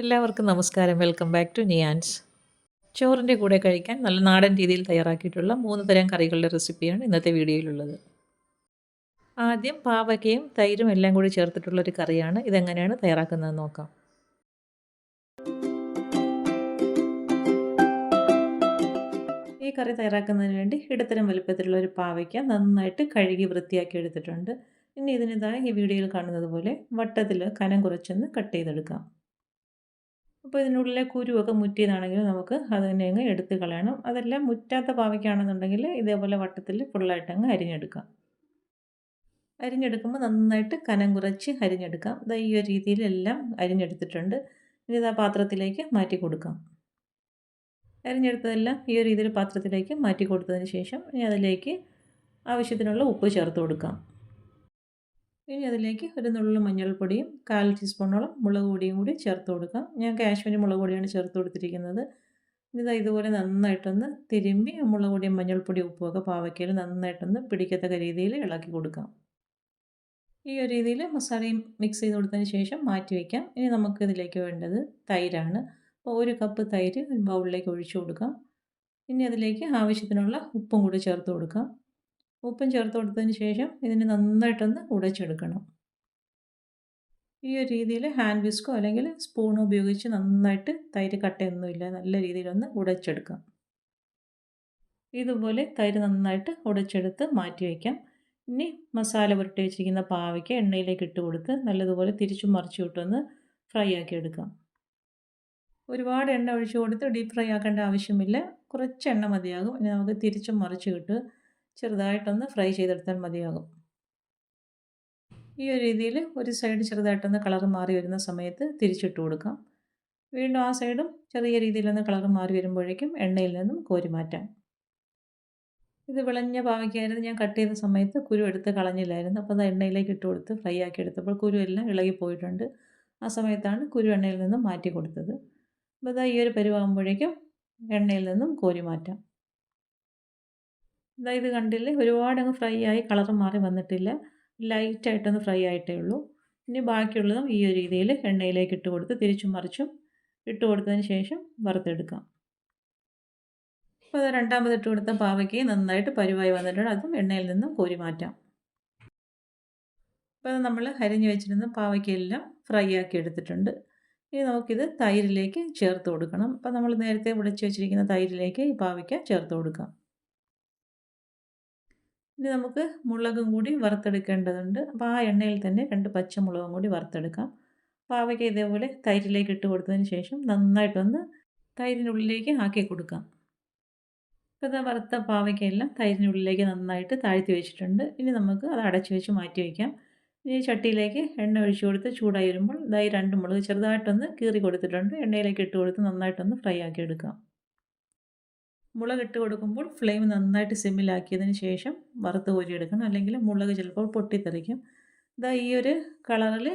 എല്ലാവർക്കും നമസ്കാരം. Welcome back to നിയാൻസ് ചോറിന്റെ കൂടെ കഴിക്കാൻ നല്ല നാടൻ രീതിയിൽ തയ്യാറാക്കിയിട്ടുള്ള മൂന്ന് തരം കറികളുടെ റെസിപ്പിയാണ് ഇന്നത്തെ വീഡിയോയിലുള്ളത്. ആദ്യം പാവയ്ക്കയും തൈരും എല്ലാം കൂടി ചേർത്തിട്ടുള്ള ഒരു കറിയാണ് ഇതെങ്ങനെയാണ് തയ്യാറാക്കുന്നത് നോക്കാം. ഈ കറി തയ്യാറാക്കുന്നതിന് വേണ്ടി ഇടത്തരം വലുപ്പത്തിലുള്ള ഒരു പാവയ്ക്ക നന്നായിട്ട് കഴുകി വൃത്തിയാക്കി എടുത്തിട്ടുണ്ട്. ഇനി ഇതിനിതായി ഈ വീഡിയോയിൽ കാണുന്നത് പോലെ വട്ടത്തിൽ കനം കുറച്ചൊന്ന് കട്ട് ചെയ്തെടുക്കാം. അപ്പോൾ ഇതിനുള്ളിലെ കുരുവൊക്കെ മുറ്റിയതാണെങ്കിൽ നമുക്ക് അത് തന്നെ അങ്ങ് എടുത്ത് കളയണം. അതെല്ലാം മുറ്റാത്ത പാവയ്ക്കാണെന്നുണ്ടെങ്കിൽ ഇതേപോലെ വട്ടത്തിൽ ഫുള്ളായിട്ട് അങ്ങ് അരിഞ്ഞെടുക്കാം. അരിഞ്ഞെടുക്കുമ്പോൾ നന്നായിട്ട് കനം കുറച്ച് അരിഞ്ഞെടുക്കാം. ഇതാ ഈ ഒരു രീതിയിലെല്ലാം അരിഞ്ഞെടുത്തിട്ടുണ്ട്. ഇനി ഇതാ പാത്രത്തിലേക്ക് മാറ്റി കൊടുക്കാം. അരിഞ്ഞെടുത്തതെല്ലാം ഈ ഒരു രീതിയിൽ പാത്രത്തിലേക്ക് മാറ്റി കൊടുത്തതിന് ശേഷം ഇനി അതിലേക്ക് ആവശ്യത്തിനുള്ള ഉപ്പ് ചേർത്ത് കൊടുക്കാം. ഇനി അതിലേക്ക് ഒരു നുള്ളു മഞ്ഞൾപ്പൊടിയും കാൽ ടീസ്പൂണോളം മുളക് പൊടിയും കൂടി ചേർത്ത് കൊടുക്കാം. ഞാൻ കാശ്മീരി മുളക് പൊടിയാണ് ചേർത്ത് കൊടുത്തിരിക്കുന്നത്. ഇതാ ഇതുപോലെ നന്നായിട്ടൊന്ന് തിരുമ്പി മുളക് പൊടിയും മഞ്ഞൾപ്പൊടിയും ഉപ്പുമൊക്കെ പാവയ്ക്കയിൽ നന്നായിട്ടൊന്ന് പിടിക്കത്തക്ക രീതിയിൽ ഇളക്കി കൊടുക്കാം. ഈ ഒരു രീതിയിൽ മസാലയും മിക്സ് ചെയ്ത് കൊടുത്തതിന് ശേഷം മാറ്റി വയ്ക്കാം ഇനി നമുക്ക് ഇതിലേക്ക് വേണ്ടത് തൈരാണ്. അപ്പോൾ ഒരു കപ്പ് തൈര് ഒരു ബൗളിലേക്ക് ഒഴിച്ചു കൊടുക്കാം. ഇനി അതിലേക്ക് ആവശ്യത്തിനുള്ള ഉപ്പും കൂടി ചേർത്ത് കൊടുക്കാം. ഉപ്പും ചേർത്ത് കൊടുത്തതിന് ശേഷം ഇതിന് നന്നായിട്ടൊന്ന് ഉടച്ചെടുക്കണം. ഈ ഒരു രീതിയിൽ ഹാൻഡ് വിസ്കോ അല്ലെങ്കിൽ സ്പൂണോ ഉപയോഗിച്ച് നന്നായിട്ട് തൈര് കട്ടയൊന്നുമില്ല. നല്ല രീതിയിലൊന്ന് ഉടച്ചെടുക്കാം. ഇതുപോലെ തൈര് നന്നായിട്ട് ഉടച്ചെടുത്ത് മാറ്റി വയ്ക്കാം. ഇനി മസാല പുരട്ടി വെച്ചിരിക്കുന്ന പാവയ്ക്ക് എണ്ണയിലേക്ക് ഇട്ട് കൊടുത്ത് നല്ലതുപോലെ തിരിച്ചും മറിച്ചു വിട്ടൊന്ന് ഫ്രൈ ആക്കി എടുക്കാം. ഒരുപാട് എണ്ണ ഒഴിച്ചു കൊടുത്ത് ഡീപ് ഫ്രൈ ആക്കേണ്ട ആവശ്യമില്ല. കുറച്ച് എണ്ണ മതിയാകും. ഇനി നമുക്ക് തിരിച്ചും മറിച്ച് കിട്ട്. ചെറുതായിട്ടൊന്ന് ഫ്രൈ ചെയ്തെടുത്താൽ മതിയാകും. ഈ ഒരു രീതിയിൽ ഒരു സൈഡ് ചെറുതായിട്ടൊന്ന് കളർ മാറി വരുന്ന സമയത്ത് തിരിച്ചിട്ട് കൊടുക്കാം. വീണ്ടും ആ സൈഡും ചെറിയ രീതിയിലൊന്ന് കളർ മാറി വരുമ്പോഴേക്കും എണ്ണയിൽ നിന്നും കോരി മാറ്റാം. ഇത് വിളഞ്ഞ പാവയ്ക്കായിരുന്നു. ഞാൻ കട്ട് ചെയ്ത സമയത്ത് കുരു എടുത്ത് കളഞ്ഞില്ലായിരുന്നു. അപ്പോൾ അത് എണ്ണയിലേക്ക് ഇട്ട് കൊടുത്ത് ഫ്രൈ ആക്കി എടുത്തപ്പോൾ കുരു എല്ലാം ഇളകി പോയിട്ടുണ്ട്. ആ സമയത്താണ് കുരു എണ്ണയിൽ നിന്നും മാറ്റി കൊടുത്തത്. അപ്പോൾ അതാ ഈ ഒരു പരുവാകുമ്പോഴേക്കും എണ്ണയിൽ നിന്നും കോരി മാറ്റാം. ഇതാ ഇത് കണ്ടില്ലേ ഒരുപാട് അങ്ങ് ഫ്രൈ ആയി കളർ മാറി വന്നിട്ടില്ല. ലൈറ്റായിട്ടൊന്ന് ഫ്രൈ ആയിട്ടേ ഉള്ളൂ. ഇനി ബാക്കിയുള്ളതും ഈ ഒരു രീതിയിൽ എണ്ണയിലേക്ക് ഇട്ട് കൊടുത്ത് തിരിച്ചും മറിച്ചും ഇട്ട് കൊടുത്തതിന് ശേഷം വറുത്തെടുക്കാം. അപ്പോൾ അത് രണ്ടാമത് ഇട്ട് കൊടുത്ത പാവയ്ക്ക് നന്നായിട്ട് പരുവായി വന്നിട്ടുണ്ട്. അതും എണ്ണയിൽ നിന്നും കോരി മാറ്റാം. അപ്പോൾ അത് നമ്മൾ അരിഞ്ഞ് വെച്ചിരുന്ന പാവയ്ക്കെല്ലാം ഫ്രൈ ആക്കി എടുത്തിട്ടുണ്ട്. ഇനി നമുക്കിത് തൈരിലേക്ക് ചേർത്ത് കൊടുക്കണം. അപ്പോൾ നമ്മൾ നേരത്തെ വിളിച്ച് വെച്ചിരിക്കുന്ന തൈരിലേക്ക് ഈ പാവയ്ക്ക ചേർത്ത് കൊടുക്കാം. ഇനി നമുക്ക് മുളകും കൂടി വറുത്തെടുക്കേണ്ടതുണ്ട്. അപ്പോൾ ആ എണ്ണയിൽ തന്നെ രണ്ട് പച്ചമുളകും കൂടി വറുത്തെടുക്കാം. പാവയ്ക്ക് ഇതേപോലെ തൈരിലേക്ക് ഇട്ട് കൊടുത്തതിന് ശേഷം നന്നായിട്ടൊന്ന് തൈരിനുള്ളിലേക്ക് ആക്കി കൊടുക്കാം. ഇപ്പോൾ ഇതാ വറുത്ത പാവയ്ക്കെല്ലാം തൈരിനുള്ളിലേക്ക് നന്നായിട്ട് താഴ്ത്തി വെച്ചിട്ടുണ്ട്. ഇനി നമുക്ക് അത് അടച്ചു വെച്ച് മാറ്റി വയ്ക്കാം ഇനി ചട്ടിയിലേക്ക് എണ്ണ ഒഴിച്ചു കൊടുത്ത് ചൂടായി വരുമ്പോൾ ഇതായി രണ്ട് മുളക് ചെറുതായിട്ടൊന്ന് കീറി കൊടുത്തിട്ടുണ്ട്. എണ്ണയിലേക്ക് ഇട്ട് കൊടുത്ത് നന്നായിട്ടൊന്ന് ഫ്രൈ ആക്കി എടുക്കാം. മുളക് ഇട്ട് കൊടുക്കുമ്പോൾ ഫ്ലെയിം നന്നായിട്ട് സിമ്മിലാക്കിയതിന് ശേഷം വറുത്ത് കോരിയെടുക്കണം. അല്ലെങ്കിൽ മുളക് ചിലപ്പോൾ പൊട്ടിത്തെറിക്കും. ഇതാ ഈ ഒരു കളറിൽ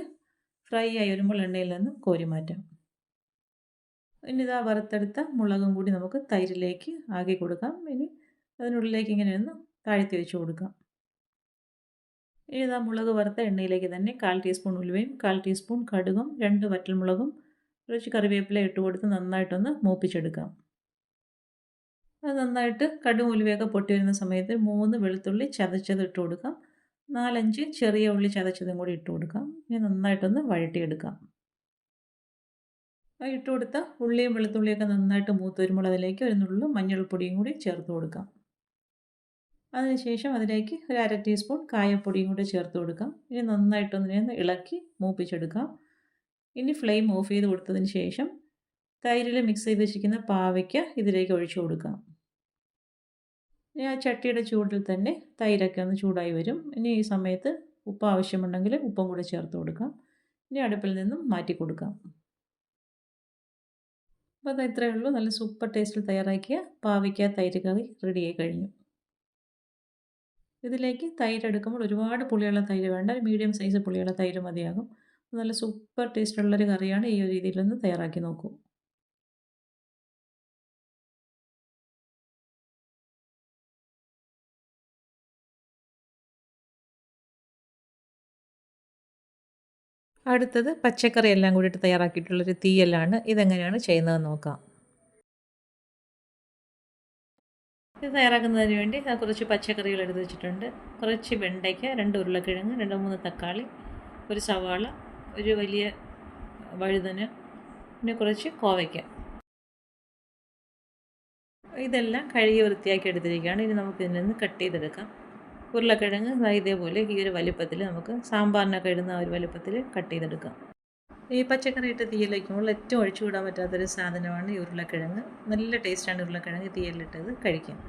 ഫ്രൈ ആയി വരുമ്പോൾ എണ്ണയിൽ നിന്ന് കോരി മാറ്റാം. ഇനി ഇതാ വറുത്തെടുത്ത മുളകും കൂടി നമുക്ക് തൈരിലേക്ക് ആക്കി കൊടുക്കാം. ഇനി അതിനുള്ളിലേക്ക് ഇങ്ങനെ ഒന്ന് താഴ്ത്തി വെച്ച് കൊടുക്കാം. ഇനി ഇതാ മുളക് വറുത്ത എണ്ണയിലേക്ക് തന്നെ കാൽ ടീസ്പൂൺ ഉലുവയും കാൽ ടീസ്പൂൺ കടുകും രണ്ട് വറ്റൽമുളകും കുറച്ച് കറിവേപ്പില ഇട്ട് കൊടുത്ത് നന്നായിട്ടൊന്ന് മൂപ്പിച്ചെടുക്കാം. അത് നന്നായിട്ട് കടും ഉലുവയൊക്കെ പൊട്ടി വരുന്ന സമയത്ത് മൂന്ന് വെളുത്തുള്ളി ചതച്ചത് ഇട്ട് കൊടുക്കാം. നാലഞ്ച് ചെറിയ ഉള്ളി ചതച്ചതും കൂടി ഇട്ട് കൊടുക്കാം. ഇനി നന്നായിട്ടൊന്ന് വഴട്ടിയെടുക്കാം ഇട്ട് കൊടുത്ത ഉള്ളിയും വെളുത്തുള്ളിയൊക്കെ നന്നായിട്ട് മൂത്ത് വരുമ്പോൾ അതിലേക്ക് ഒരു നുള്ളു മഞ്ഞൾപ്പൊടിയും കൂടി ചേർത്ത് കൊടുക്കാം. അതിനുശേഷം അതിലേക്ക് ഒരു അര ടീസ്പൂൺ കായപ്പൊടിയും കൂടി ചേർത്ത് കൊടുക്കാം. ഇനി നന്നായിട്ടൊന്നിനെ ഇളക്കി മൂപ്പിച്ചെടുക്കാം. ഇനി ഫ്ലെയിം ഓഫ് ചെയ്ത് കൊടുത്തതിന് ശേഷം തൈരിൽ മിക്സ് ചെയ്ത് വെച്ചിരിക്കുന്ന പാവയ്ക്ക ഇതിലേക്ക് ഒഴിച്ചു കൊടുക്കാം. ഇനി ആ ചട്ടിയുടെ ചൂടിൽ തന്നെ തൈരൊക്കെ ഒന്ന് ചൂടായി വരും. ഇനി ഈ സമയത്ത് ഉപ്പ് ആവശ്യമുണ്ടെങ്കിൽ ഉപ്പും കൂടെ ചേർത്ത് കൊടുക്കാം. ഇനി അടുപ്പിൽ നിന്നും മാറ്റി കൊടുക്കാം. അപ്പോൾ അത് ഇത്രയേ ഉള്ളൂ. നല്ല സൂപ്പർ ടേസ്റ്റിൽ തയ്യാറാക്കിയ പാവയ്ക്ക തൈര് കറി റെഡിയായി കഴിഞ്ഞു. ഇതിലേക്ക് തൈര് എടുക്കുമ്പോൾ ഒരുപാട് പുളിയുള്ള തൈര് വേണ്ട. മീഡിയം സൈസ് പുളിയുള്ള തൈര് മതിയാകും. നല്ല സൂപ്പർ ടേസ്റ്റുള്ളൊരു കറിയാണ് ഈ ഒരു രീതിയിലൊന്ന് തയ്യാറാക്കി നോക്കൂ. അടുത്തത് പച്ചക്കറി എല്ലാം കൂടിയിട്ട് തയ്യാറാക്കിയിട്ടുള്ളൊരു തീയലാണ് ഇതെങ്ങനെയാണ് ചെയ്യുന്നതെന്ന് നോക്കാം. ഇത് തയ്യാറാക്കുന്നതിന് വേണ്ടി ഞാൻ കുറച്ച് പച്ചക്കറികൾ എടുത്ത് വെച്ചിട്ടുണ്ട്. കുറച്ച് വെണ്ടയ്ക്ക രണ്ട് ഉരുളക്കിഴങ്ങ് രണ്ട് മൂന്ന് തക്കാളി ഒരു സവാള ഒരു വലിയ വഴുതന പിന്നെ കുറച്ച് കോവയ്ക്ക. ഇതെല്ലാം കഴുകി വൃത്തിയാക്കി എടുത്തിരിക്കുകയാണ്. ഇനി നമുക്ക് ഇതിൽ നിന്ന് കട്ട് ചെയ്തെടുക്കാം. ഉരുളക്കിഴങ്ങ് ഇതേപോലെ ഈ ഒരു വലിപ്പത്തിൽ നമുക്ക് സാമ്പാറിനൊക്കെ ഇടുന്ന ഒരു വലിപ്പത്തിൽ കട്ട് ചെയ്തെടുക്കാം. ഈ പച്ചക്കറി ഇട്ട് തീയിൽ വയ്ക്കുമ്പോൾ ഏറ്റവും ഒഴിച്ചുകൂടാൻ പറ്റാത്തൊരു സാധനമാണ് ഈ ഉരുളക്കിഴങ്ങ്. നല്ല ടേസ്റ്റാണ് ഉരുളക്കിഴങ്ങ് തീയലിട്ടത് കഴിക്കാം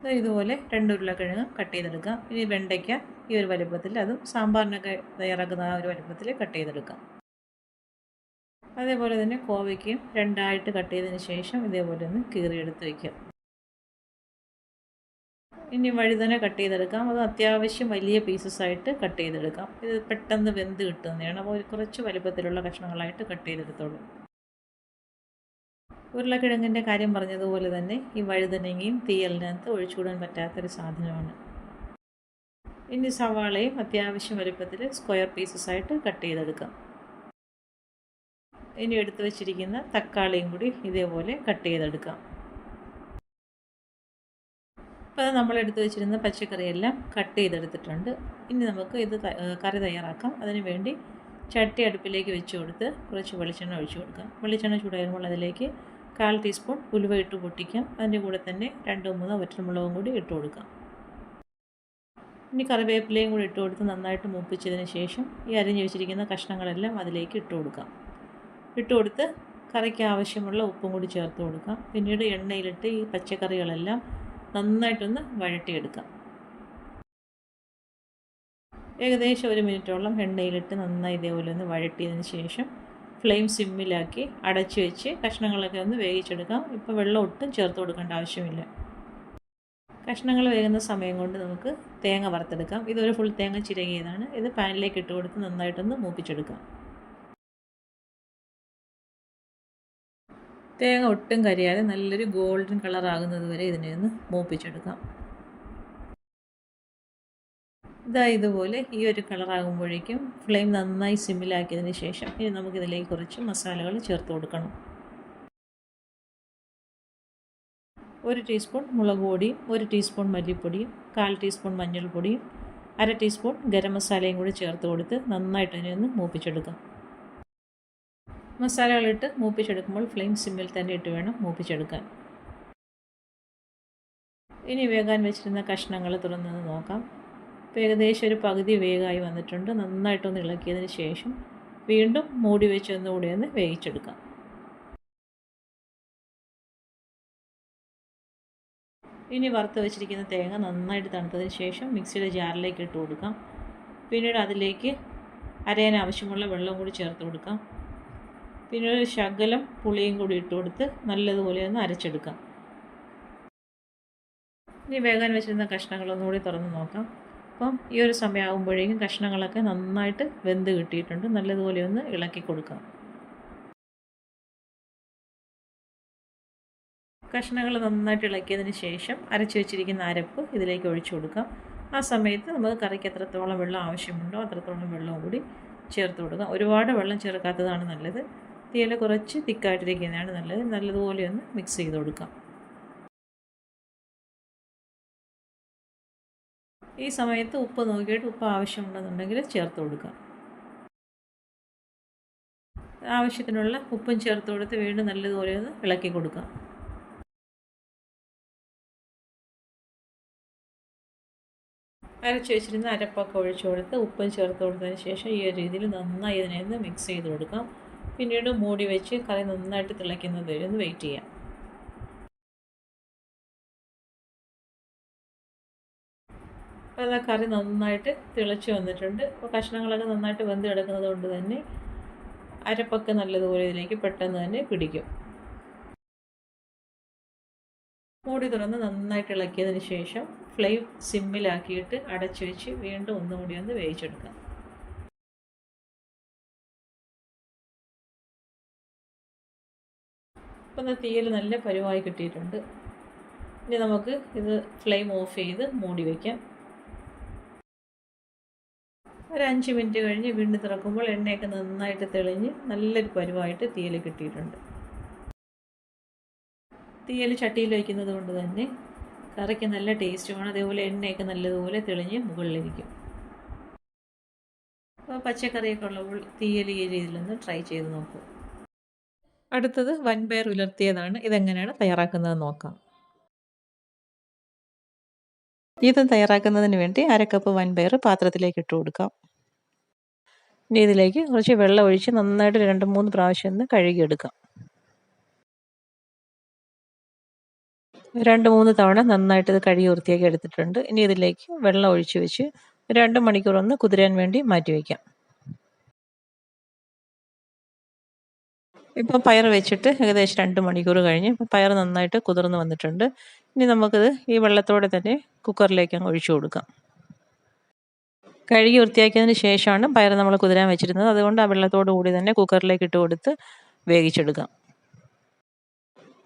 ഇതുപോലെ രണ്ട് ഉരുളക്കിഴങ്ങ് കട്ട് ചെയ്തെടുക്കാം. ഇനി വെണ്ടയ്ക്ക ഈ ഒരു വലുപ്പത്തിൽ അതും സാമ്പാറിനൊക്കെ തയ്യാറാക്കുന്ന ആ ഒരു വലുപ്പത്തിൽ കട്ട് ചെയ്തെടുക്കാം. അതേപോലെ തന്നെ കോവയ്ക്കയും രണ്ടായിട്ട് കട്ട് ചെയ്തതിന് ശേഷം ഇതേപോലെ ഒന്ന് കീറിയെടുത്ത് വയ്ക്കാം. ഇനി വഴുതന കട്ട് ചെയ്തെടുക്കാം. അത് അത്യാവശ്യം വലിയ പീസസ് ആയിട്ട് കട്ട് ചെയ്തെടുക്കാം. ഇത് പെട്ടെന്ന് വെന്ത് കിട്ടുന്നതാണ്. അപ്പോൾ കുറച്ച് വലുപ്പത്തിലുള്ള കഷ്ണങ്ങളായിട്ട് കട്ട് ചെയ്തെടുത്തോളൂ. ഉരുളക്കിഴങ്ങിന്റെ കാര്യം പറഞ്ഞതുപോലെ തന്നെ ഈ വഴുതനങ്ങയും തീയലിനകത്ത് ഒഴിച്ചുകൂടാൻ പറ്റാത്തൊരു സാധനമാണ്. ഇനി സവാളയും അത്യാവശ്യം വലുപ്പത്തിൽ സ്ക്വയർ പീസസ് ആയിട്ട് കട്ട് ചെയ്തെടുക്കാം. ഇനി എടുത്തു വച്ചിരിക്കുന്ന തക്കാളിയും കൂടി ഇതേപോലെ കട്ട് ചെയ്തെടുക്കാം. അപ്പോൾ അത് നമ്മൾ എടുത്തു വെച്ചിരുന്ന പച്ചക്കറിയെല്ലാം കട്ട് ചെയ്തെടുത്തിട്ടുണ്ട്. ഇനി നമുക്ക് ഇത് കറി തയ്യാറാക്കാം. അതിന് വേണ്ടി ചട്ടി അടുപ്പിലേക്ക് വെച്ച് കൊടുത്ത് കുറച്ച് വെളിച്ചെണ്ണ ഒഴിച്ച് കൊടുക്കാം. വെളിച്ചെണ്ണ ചൂടായിരുമ്പോൾ അതിലേക്ക് കാൽ ടീസ്പൂൺ ഉലുവ ഇട്ട് പൊട്ടിക്കാം. അതിന്റെ കൂടെ തന്നെ രണ്ടോ മൂന്നോ വറ്റൽമുളകും കൂടി ഇട്ട് കൊടുക്കാം. ഇനി കറിവേപ്പിലയും കൂടി ഇട്ട് കൊടുത്ത് നന്നായിട്ട് മൂപ്പിച്ചതിന് ശേഷം ഈ അരിഞ്ഞു വെച്ചിരിക്കുന്ന കഷ്ണങ്ങളെല്ലാം അതിലേക്ക് ഇട്ട് കൊടുക്കാം. ഇട്ട് കൊടുത്ത് കറിക്ക് ആവശ്യമുള്ള ഉപ്പും കൂടി ചേർത്ത് കൊടുക്കാം. പിന്നീട് എണ്ണയിലിട്ട് ഈ പച്ചക്കറികളെല്ലാം നന്നായിട്ടൊന്ന് വഴട്ടിയെടുക്കാം ഏകദേശം ഒരു മിനിറ്റോളം എണ്ണയിലിട്ട് നന്നായി ഇതേപോലെ ഒന്ന് വഴട്ടിയതിന് ശേഷം ഫ്ലെയിം സിമ്മിലാക്കി അടച്ചു വെച്ച് കഷ്ണങ്ങളൊക്കെ ഒന്ന് വേവിച്ചെടുക്കാം. ഇപ്പോൾ വെള്ളം ഒട്ടും ചേർത്ത് കൊടുക്കേണ്ട ആവശ്യമില്ല. കഷ്ണങ്ങൾ വേകുന്ന സമയം കൊണ്ട് നമുക്ക് തേങ്ങ വറുത്തെടുക്കാം. ഇതൊരു ഫുൾ തേങ്ങ ചിരകിയതാണ്. ഇത് പാനിലേക്ക് ഇട്ട് കൊടുത്ത് നന്നായിട്ടൊന്ന് മൂപ്പിച്ചെടുക്കാം. തേങ്ങ ഒട്ടും കരിയാതെ നല്ലൊരു ഗോൾഡൻ കളർ ആകുന്നത് വരെ ഇതിനെ ഒന്ന് മൂപ്പിച്ചെടുക്കാം. ഇതാ ഇതുപോലെ ഈ ഒരു കളറാകുമ്പോഴേക്കും ഫ്ലെയിം നന്നായി സിമ്മിലാക്കിയതിന് ശേഷം ഇനി നമുക്കിതിലേക്ക് കുറച്ച് മസാലകൾ ചേർത്ത് കൊടുക്കണം. ഒരു ടീസ്പൂൺ മുളക് പൊടിയും ഒരു ടീസ്പൂൺ മല്ലിപ്പൊടിയും കാൽ ടീസ്പൂൺ മഞ്ഞൾപ്പൊടിയും അര ടീസ്പൂൺ ഗരം മസാലയും കൂടി ചേർത്ത് കൊടുത്ത് നന്നായിട്ട് ഇതിനെ ഒന്ന് മൂപ്പിച്ചെടുക്കാം. മസാലകളിട്ട് മൂപ്പിച്ചെടുക്കുമ്പോൾ ഫ്ലെയിം സിമ്മിൽ തന്നെ ഇട്ട് വേണം മൂപ്പിച്ചെടുക്കാൻ. ഇനി വേകാൻ വെച്ചിരുന്ന കഷ്ണങ്ങൾ തുറന്നത് നോക്കാം. ഇപ്പോൾ ഏകദേശം ഒരു പകുതി വേഗമായി വന്നിട്ടുണ്ട്. നന്നായിട്ടൊന്ന് ഇളക്കിയതിന് ശേഷം വീണ്ടും മൂടി വെച്ച് ഒന്നുകൂടി ഒന്ന് വേവിച്ചെടുക്കാം. ഇനി വറുത്ത് വെച്ചിരിക്കുന്ന തേങ്ങ നന്നായിട്ട് തണുത്തതിന് ശേഷം മിക്സിയുടെ ജാറിലേക്ക് ഇട്ട് കൊടുക്കാം. പിന്നീട് അതിലേക്ക് അരയാൻ ആവശ്യമുള്ള വെള്ളം കൂടി ചേർത്ത് കൊടുക്കാം. പിന്നെ ഒരു ശകലം പുളിയും കൂടി ഇട്ട് കൊടുത്ത് നല്ലതുപോലെ ഒന്ന് അരച്ചെടുക്കാം. ഇനി വേഗം വെച്ചിരുന്ന കഷ്ണങ്ങളൊന്നുകൂടി തുറന്ന് നോക്കാം. അപ്പം ഈ ഒരു സമയമാകുമ്പോഴേക്കും കഷ്ണങ്ങളൊക്കെ നന്നായിട്ട് വെന്ത് കിട്ടിയിട്ടുണ്ട്. നല്ലതുപോലെ ഒന്ന് ഇളക്കി കൊടുക്കാം. കഷ്ണങ്ങൾ നന്നായിട്ട് ഇളക്കിയതിന് ശേഷം അരച്ച് വെച്ചിരിക്കുന്ന അരപ്പ് ഇതിലേക്ക് ഒഴിച്ചു കൊടുക്കാം. ആ സമയത്ത് നമുക്ക് കറിക്ക് എത്രത്തോളം വെള്ളം ആവശ്യമുണ്ടോ അത്രത്തോളം വെള്ളവും കൂടി ചേർത്ത് കൊടുക്കാം. ഒരുപാട് വെള്ളം ചേർക്കാത്തതാണ് നല്ലത്. തീയൽ കുറച്ച് തിക്കായിട്ടിരിക്കുന്നതാണ് നല്ലത്. നല്ലതുപോലെ ഒന്ന് മിക്സ് ചെയ്ത് കൊടുക്കാം. ഈ സമയത്ത് ഉപ്പ് നോക്കിയിട്ട് ഉപ്പ് ആവശ്യമുണ്ടെന്നുണ്ടെങ്കിൽ ചേർത്ത് കൊടുക്കാം. ആവശ്യത്തിനുള്ള ഉപ്പും ചേർത്ത് കൊടുത്ത് വീണ്ടും നല്ലതുപോലെ ഒന്ന് ഇളക്കി കൊടുക്കാം. അരച്ച് വെച്ചിരുന്ന അരപ്പൊക്കെ ഒഴിച്ചു കൊടുത്ത് ഉപ്പും ചേർത്ത് കൊടുത്തതിന് ശേഷം ഈ ഒരു രീതിയിൽ നന്നായി ഇതിനെ മിക്സ് ചെയ്ത് കൊടുക്കാം. പിന്നീട് മൂടി വെച്ച് കറി നന്നായിട്ട് തിളയ്ക്കുന്നത് വരെ ഒന്ന് വെയിറ്റ് ചെയ്യാം. അപ്പോൾ കറി നന്നായിട്ട് തിളച്ച് വന്നിട്ടുണ്ട്. അപ്പോൾ കഷ്ണങ്ങളൊക്കെ നന്നായിട്ട് വെന്ത് കിടക്കുന്നത് കൊണ്ട് തന്നെ അരപ്പൊക്കെ നല്ലതുപോലെ ഇതിലേക്ക് പെട്ടെന്ന് തന്നെ പിടിക്കും. മൂടി തുറന്ന് നന്നായിട്ട് ഇളക്കിയതിന് ശേഷം ഫ്ലെയിം സിമ്മിലാക്കിയിട്ട് അടച്ചു വെച്ച് വീണ്ടും ഒന്നുകൂടി ഒന്ന് വേവിച്ചെടുക്കാം. ഇപ്പം തീയിൽ നല്ല പരുവായി കിട്ടിയിട്ടുണ്ട്. ഇനി നമുക്ക് ഇത് ഫ്ലെയിം ഓഫ് ചെയ്ത് മൂടി വയ്ക്കാം ഒരു അഞ്ച് മിനിറ്റ് കഴിഞ്ഞ് വീണ്ടും തുറക്കുമ്പോൾ എണ്ണയൊക്കെ നന്നായിട്ട് തെളിഞ്ഞ് നല്ലൊരു പരുവായിട്ട് തീയൽ കിട്ടിയിട്ടുണ്ട്. തീയൽ ചട്ടിയിൽ വയ്ക്കുന്നത് കൊണ്ട് തന്നെ കറിക്ക് നല്ല ടേസ്റ്റുമാണ് അതേപോലെ എണ്ണയൊക്കെ നല്ലതുപോലെ തെളിഞ്ഞ് മുകളിലിരിക്കും. അപ്പോൾ പച്ചക്കറിയൊക്കെ ഉള്ളപ്പോൾ തീയൽ ഈ രീതിയിലൊന്ന് ട്രൈ ചെയ്ത് നോക്കൂ. അടുത്തത് വൻപയർ ഉലർത്തിയതാണ്. ഇതെങ്ങനെയാണ് തയ്യാറാക്കുന്നത് നോക്കാം. ഇത് തയ്യാറാക്കുന്നതിന് വേണ്ടി അര കപ്പ് വൻപയർ പാത്രത്തിലേക്ക് ഇട്ട് കൊടുക്കാം. ഇനി ഇതിലേക്ക് കുറച്ച് വെള്ളം ഒഴിച്ച് നന്നായിട്ട് രണ്ട് മൂന്ന് പ്രാവശ്യം ഒന്ന് കഴുകിയെടുക്കാം. രണ്ട് മൂന്ന് തവണ നന്നായിട്ട് ഇത് കഴുകി വൃത്തിയാക്കി എടുത്തിട്ടുണ്ട്. ഇനി ഇതിലേക്ക് വെള്ളം ഒഴിച്ച് വെച്ച് രണ്ട് മണിക്കൂർ ഒന്ന് കുതിരാൻ വേണ്ടി മാറ്റി വയ്ക്കാം ഇപ്പം പയർ വെച്ചിട്ട് ഏകദേശം രണ്ട് മണിക്കൂർ കഴിഞ്ഞ് ഇപ്പം പയർ നന്നായിട്ട് കുതിർന്ന് വന്നിട്ടുണ്ട്. ഇനി നമുക്കിത് ഈ വെള്ളത്തോടെ തന്നെ കുക്കറിലേക്ക് അങ്ങ് ഒഴിച്ചു കൊടുക്കാം. കഴുകി വൃത്തിയാക്കിയതിന് ശേഷമാണ് പയർ നമ്മൾ കുതിരാൻ വെച്ചിരുന്നത്. അതുകൊണ്ട് ആ വെള്ളത്തോടു കൂടി തന്നെ കുക്കറിലേക്ക് ഇട്ട് കൊടുത്ത് വേവിച്ചെടുക്കാം.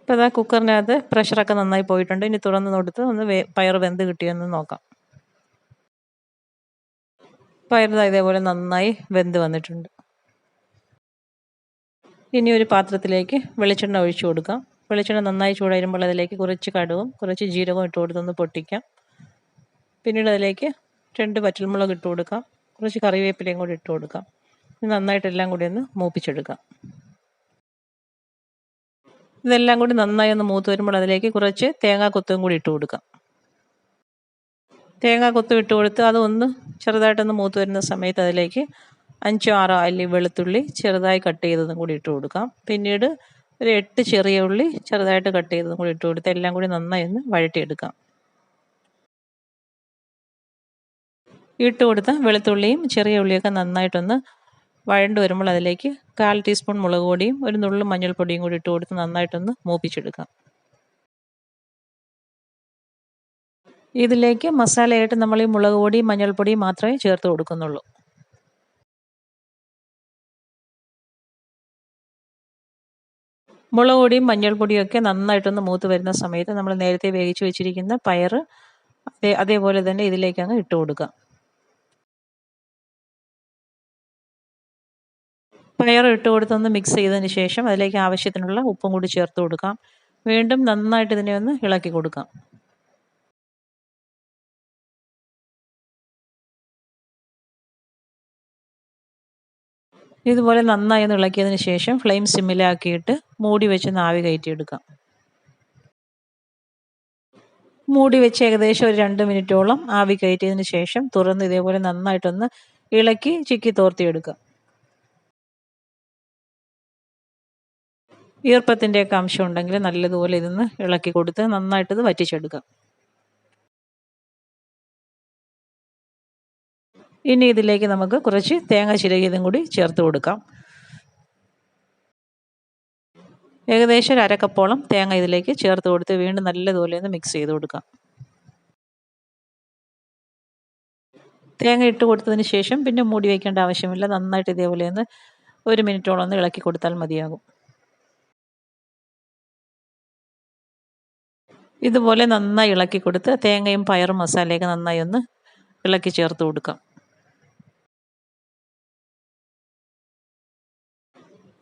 ഇപ്പോൾ അതാ കുക്കറിനകത്ത് പ്രഷറൊക്കെ നന്നായി പോയിട്ടുണ്ട്. ഇനി തുറന്ന് കൊടുത്ത് ഒന്ന് പയർ വെന്ത് കിട്ടിയെന്ന് നോക്കാം. പയർ ഇതേപോലെ നന്നായി വെന്ത് വന്നിട്ടുണ്ട്. ഇനി ഒരു പാത്രത്തിലേക്ക് വെളിച്ചെണ്ണ ഒഴിച്ചു കൊടുക്കാം. വെളിച്ചെണ്ണ നന്നായി ചൂടായിരുമ്പോൾ അതിലേക്ക് കുറച്ച് കടുവും കുറച്ച് ജീരകവും ഇട്ട് കൊടുത്തൊന്ന് പൊട്ടിക്കാം. പിന്നീട് അതിലേക്ക് രണ്ട് പച്ചമുളക് ഇട്ട് കൊടുക്കാം. കുറച്ച് കറിവേപ്പിലയും കൂടി ഇട്ട് കൊടുക്കാം. നന്നായിട്ടെല്ലാം കൂടി ഒന്ന് മൂപ്പിച്ചെടുക്കാം. ഇതെല്ലാം കൂടി നന്നായി ഒന്ന് മൂത്ത് വരുമ്പോൾ അതിലേക്ക് കുറച്ച് തേങ്ങാ കൊത്തും കൂടി ഇട്ട് കൊടുക്കാം. തേങ്ങാ കൊത്തും ഇട്ട് കൊടുത്ത് അതൊന്ന് ചെറുതായിട്ടൊന്ന് മൂത്ത് വരുന്ന സമയത്ത് അതിലേക്ക് അഞ്ചോ ആറോ അല്ലി വെളുത്തുള്ളി ചെറുതായി കട്ട് ചെയ്തതും കൂടി ഇട്ട് കൊടുക്കാം. പിന്നീട് ഒരു എട്ട് ചെറിയ ഉള്ളി ചെറുതായിട്ട് കട്ട് ചെയ്തതും കൂടി ഇട്ട് കൊടുത്ത് എല്ലാം കൂടി നന്നായി ഒന്ന് വഴറ്റിയെടുക്കാം. ഇട്ട് കൊടുത്ത വെളുത്തുള്ളിയും ചെറിയ ഉള്ളിയൊക്കെ നന്നായിട്ടൊന്ന് വഴണ്ട് വരുമ്പോൾ അതിലേക്ക് കാൽ ടീസ്പൂൺ മുളക് പൊടിയും ഒരു നുള്ളു മഞ്ഞൾപ്പൊടിയും കൂടി ഇട്ട് കൊടുത്ത് നന്നായിട്ടൊന്ന് മൂപ്പിച്ചെടുക്കാം. ഇതിലേക്ക് മസാലയായിട്ട് നമ്മൾ ഈ മുളക് പൊടിയും മഞ്ഞൾപ്പൊടിയും മാത്രമേ ചേർത്ത് കൊടുക്കുന്നുള്ളൂ. മുളക് പൊടിയും മഞ്ഞൾപ്പൊടിയും ഒക്കെ നന്നായിട്ടൊന്ന് മൂത്ത് വരുന്ന സമയത്ത് നമ്മൾ നേരത്തെ വേവിച്ച് വെച്ചിരിക്കുന്ന പയർ അതേ അതേപോലെ തന്നെ ഇതിലേക്ക് അങ്ങ് ഇട്ട് കൊടുക്കുക. പയർ ഇട്ട് കൊടുത്തൊന്ന് മിക്സ് ചെയ്തതിന് ശേഷം അതിലേക്ക് ആവശ്യത്തിനുള്ള ഉപ്പും കൂടി ചേർത്ത് കൊടുക്കാം. വീണ്ടും നന്നായിട്ട് ഇതിനെ ഒന്ന് ഇളക്കി കൊടുക്കാം. ഇതുപോലെ നന്നായി ഒന്ന് ഇളക്കിയതിന് ശേഷം ഫ്ലെയിം സിമ്മിലാക്കിയിട്ട് മൂടി വെച്ച് നാവി കയറ്റിയെടുക്കാം. മൂടി വെച്ച് ഏകദേശം ഒരു രണ്ട് മിനിറ്റോളം ആവി കയറ്റിയതിന് ശേഷം തുറന്ന് ഇതേപോലെ നന്നായിട്ടൊന്ന് ഇളക്കി ചിക്കി തോർത്തിയെടുക്കാം. ഈർപ്പത്തിന്റെയൊക്കെ അംശം ഉണ്ടെങ്കിൽ നല്ലതുപോലെ ഇതൊന്ന് ഇളക്കി കൊടുത്ത് നന്നായിട്ടത് വറ്റിച്ചെടുക്കാം. ഇനി ഇതിലേക്ക് നമുക്ക് കുറച്ച് തേങ്ങ ചിരകിയതും കൂടി ചേർത്ത് കൊടുക്കാം. ഏകദേശം അരക്കപ്പോളം തേങ്ങ ഇതിലേക്ക് ചേർത്ത് കൊടുത്ത് വീണ്ടും നല്ലതുപോലെ ഒന്ന് മിക്സ് ചെയ്ത് കൊടുക്കാം. തേങ്ങ ഇട്ട് കൊടുത്തതിന് ശേഷം പിന്നെ മൂടി വയ്ക്കേണ്ട ആവശ്യമില്ല. നന്നായിട്ട് ഇതേപോലെ ഒന്ന് ഒരു മിനിറ്റോളം ഒന്ന് ഇളക്കി കൊടുത്താൽ മതിയാകും. ഇതുപോലെ നന്നായി ഇളക്കി കൊടുത്ത് തേങ്ങയും പയറും മസാലയൊക്കെ നന്നായി ഒന്ന് ഇളക്കി ചേർത്ത് കൊടുക്കാം.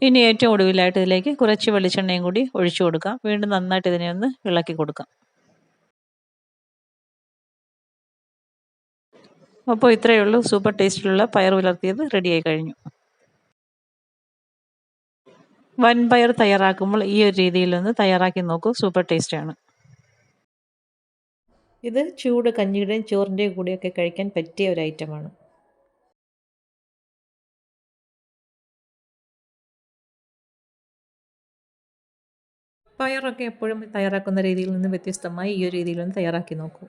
ഇനി ഏറ്റവും ഒടുവിലായിട്ട് ഇതിലേക്ക് കുറച്ച് വെളിച്ചെണ്ണയും കൂടി ഒഴിച്ചു കൊടുക്കാം. വീണ്ടും നന്നായിട്ട് ഇതിനെ ഒന്ന് ഇളക്കി കൊടുക്കാം. അപ്പോൾ ഇത്രയേ ഉള്ളൂ. സൂപ്പർ ടേസ്റ്റിലുള്ള പയർ പുലർത്തിയത് റെഡിയായി കഴിഞ്ഞു. വൻപയർ തയ്യാറാക്കുമ്പോൾ ഈ ഒരു രീതിയിലൊന്ന് തയ്യാറാക്കി നോക്കൂ. സൂപ്പർ ടേസ്റ്റാണ് ഇത് ചൂട് കഞ്ഞിയുടെയും ചോറിന്റെയും കൂടെയൊക്കെ കഴിക്കാൻ പറ്റിയ ഒരു ഐറ്റമാണ് പയറൊക്കെ എപ്പോഴും തയ്യാറാക്കുന്ന രീതിയിൽ നിന്ന് വ്യത്യസ്തമായി ഈ ഒരു രീതിയിലൊന്ന് തയ്യാറാക്കി നോക്കൂ.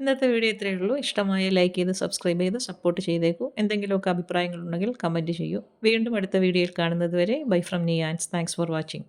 ഇന്നത്തെ വീഡിയോ ഇത്രയേ ഉള്ളൂ. ഇഷ്ടമായ ലൈക്ക് ചെയ്ത് സബ്സ്ക്രൈബ് ചെയ്ത് സപ്പോർട്ട് ചെയ്തേക്കൂ. എന്തെങ്കിലുമൊക്കെ അഭിപ്രായങ്ങളുണ്ടെങ്കിൽ കമന്റ് ചെയ്യൂ. വീണ്ടും അടുത്ത വീഡിയോയിൽ കാണുന്നത് വരെ ബൈ ഫ്രം നീ ആൻഡ്സ് താങ്ക്സ് ഫോർ വാച്ചിങ്